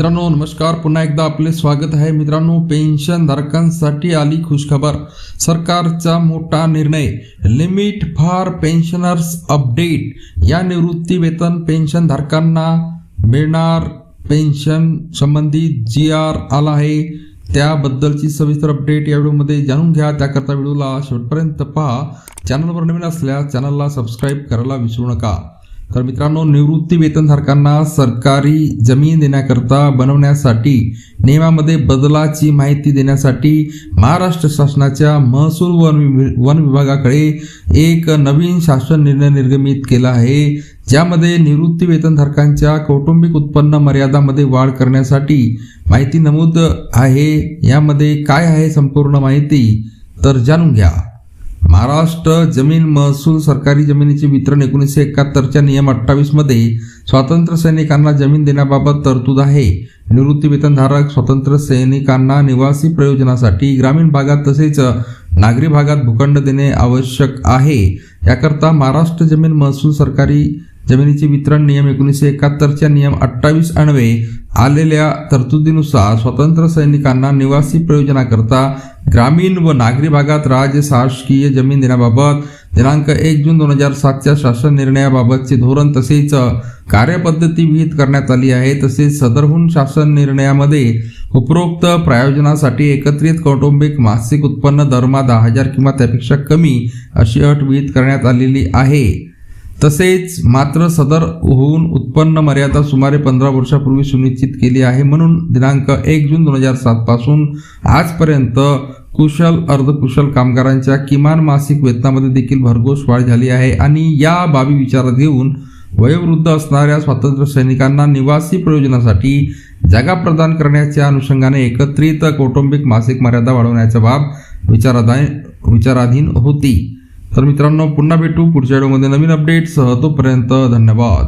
मित्रांनो नमस्कार. पुन्हा एकदा आपले स्वागत आहे. मित्रांनो पेन्शन धारकांसाठी आली खुशखबर. सरकारचा मोठा निर्णय. Limit for pensioners update. या निवृत्ती वेतन पेन्शन धारकांना मिळणार पेन्शन संबंधित जी आर आला आहे. त्याबद्दलची सविस्तर अपडेट या व्हिडिओमध्ये जाणून घ्या. त्याकरता व्हिडिओला शेवटपर्यंत पहा. चॅनलवर नवीन असल्यास चॅनलला सबस्क्राईब करायला विसरू नका. तर मित्रांनो निवृत्ती वेतनधारकांना सरकारी जमीन देण्याकरता बनवण्यासाठी नियमामध्ये बदलाची माहिती देण्यासाठी महाराष्ट्र शासनाच्या महसूल वन वन विभागाकडे एक नवीन शासन निर्णय निर्गमित केला आहे. ज्यामध्ये निवृत्ती वेतनधारकांच्या कौटुंबिक उत्पन्न मर्यादामध्ये वाढ करण्यासाठी माहिती नमूद आहे. यामध्ये काय आहे संपूर्ण माहिती तर जाणून घ्या. महाराष्ट्र जमीन महसूल सरकारी जमिनीचे वितरण एकोणीसशे एकाहत्तरच्या नियम अठ्ठावीसमध्ये स्वातंत्र्य सैनिकांना जमीन देण्याबाबत तरतूद आहे. निवृत्तीवेतनधारक स्वातंत्र्य सैनिकांना निवासी प्रयोजनासाठी ग्रामीण भागात तसेच नागरी भागात भूखंड देणे आवश्यक आहे. याकरता महाराष्ट्र जमीन महसूल सरकारी जमिनीचे वितरण नियम एकोणीसशे एकाहत्तरच्या नियम अठ्ठावीस अन्वये आलेल्या तरतुदीनुसार स्वतंत्र सैनिकांना निवासी प्रयोजनाकरता ग्रामीण व नागरी भागात राज्य शासकीय जमीन देण्याबाबत दिनांक एक जून दोन हजार सातच्या शासन निर्णयाबाबतचे धोरण तसेच कार्यपद्धती विहित करण्यात आली आहे. तसेच सदरहून शासन निर्णयामध्ये उपरोक्त प्रयोजनासाठी एकत्रित कौटुंबिक मासिक उत्पन्न दरमहा दहा हजार किंवा त्यापेक्षा कमी अशी अट विहित करण्यात आलेली आहे. तसेच मात्र सदर होऊन उत्पन्न मर्यादा सुमारे पंधरा वर्षापूर्वी सुनिश्चित केली आहे. म्हणून दिनांक एक जून दोन हजार सातपासून आजपर्यंत कुशल अर्धकुशल कामगारांच्या किमान मासिक वेतनामध्ये देखील भरघोस वाढ झाली आहे. आणि या बाबी विचारात घेऊन वयोवृद्ध असणाऱ्या स्वातंत्र्य सैनिकांना निवासी प्रयोजनासाठी जागा प्रदान करण्याच्या अनुषंगाने एकत्रित कौटुंबिक मासिक मर्यादा वाढवण्याचा बाब विचाराधा विचाराधीन होती. तर मित्रांनो पुन्हा भेटू पुढच्या व्हिडिओमध्ये. नवीन अपडेटसह तोपर्यंत धन्यवाद.